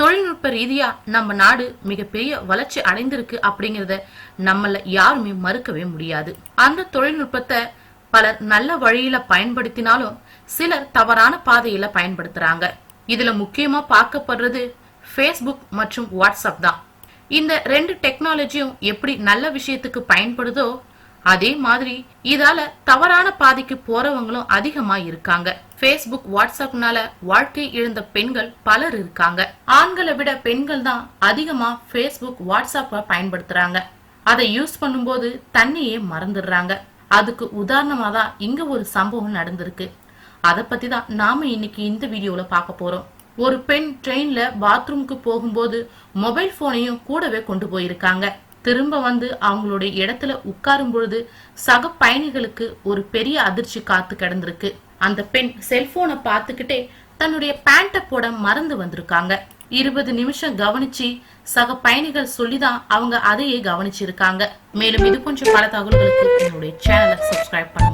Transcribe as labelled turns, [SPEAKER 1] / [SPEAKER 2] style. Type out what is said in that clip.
[SPEAKER 1] தொழில்நுட்ப ரீதியா நம்ம நாடு மிகப்பெரிய வளர்ச்சி அடைந்திருக்கு அப்படிங்கறத நம்மள யாருமே மறுக்கவே முடியாது. அந்த தொழில்நுட்பத்தை பலர் நல்ல வழியில பயன்படுத்தினாலும் சிலர் தவறான பாதையில பயன்படுத்துறாங்க. இதுல முக்கியமா பார்க்கப்படுறது ஃபேஸ்புக் மற்றும் வாட்ஸ்அப் தான். இந்த ரெண்டு டெக்னாலஜியும் எப்படி நல்ல விஷயத்துக்கு பயன்படுதோ அதே மாதிரி இதால தவறான பாதைக்கு போறவங்களும் அதிகமா இருக்காங்க. ஃபேஸ்புக் வாட்ஸ்அப்னால வாழ்க்கை இழந்த பெண்கள் பலர் இருக்காங்க. ஆண்களை விட பெண்கள் தான் அதிகமா ஃபேஸ்புக் வாட்ஸ்அப்ப பயன்படுத்துறாங்க. அதை யூஸ் பண்ணும்போது தண்ணியே மறந்துடுறாங்க. அதுக்கு உதாரணமா தான் இங்க ஒரு சம்பவம் நடந்திருக்கு. அத பத்தி தான் நாம இன்னைக்கு இந்த வீடியோல பார்க்க போறோம். ஒரு பெண் ட்ரெயின்ல பாத்ரூமுக்கு போகும்போது மொபைல் போனையும் கூடவே கொண்டு போயிருக்காங்க. திரும்ப வந்து அவங்களுடைய இடத்துல உட்காரும் பொழுது சக பயணிகளுக்கு ஒரு பெரிய அதிர்ச்சி காத்து கிடந்திருக்கு. அந்த பெண் செல்போனை பார்த்துக்கிட்டே தன்னுடைய பேண்ட போட மறந்து வந்திருக்காங்க. இருபது நிமிஷம் கவனிச்சு சக பயணிகள் சொல்லிதான் அவங்க அதையே கவனிச்சிருக்காங்க. மேலும் இது கொஞ்சம் பல தகவல்களுக்கு என்னுடைய சேனலை சப்ஸ்கிரைப் பண்ணுங்க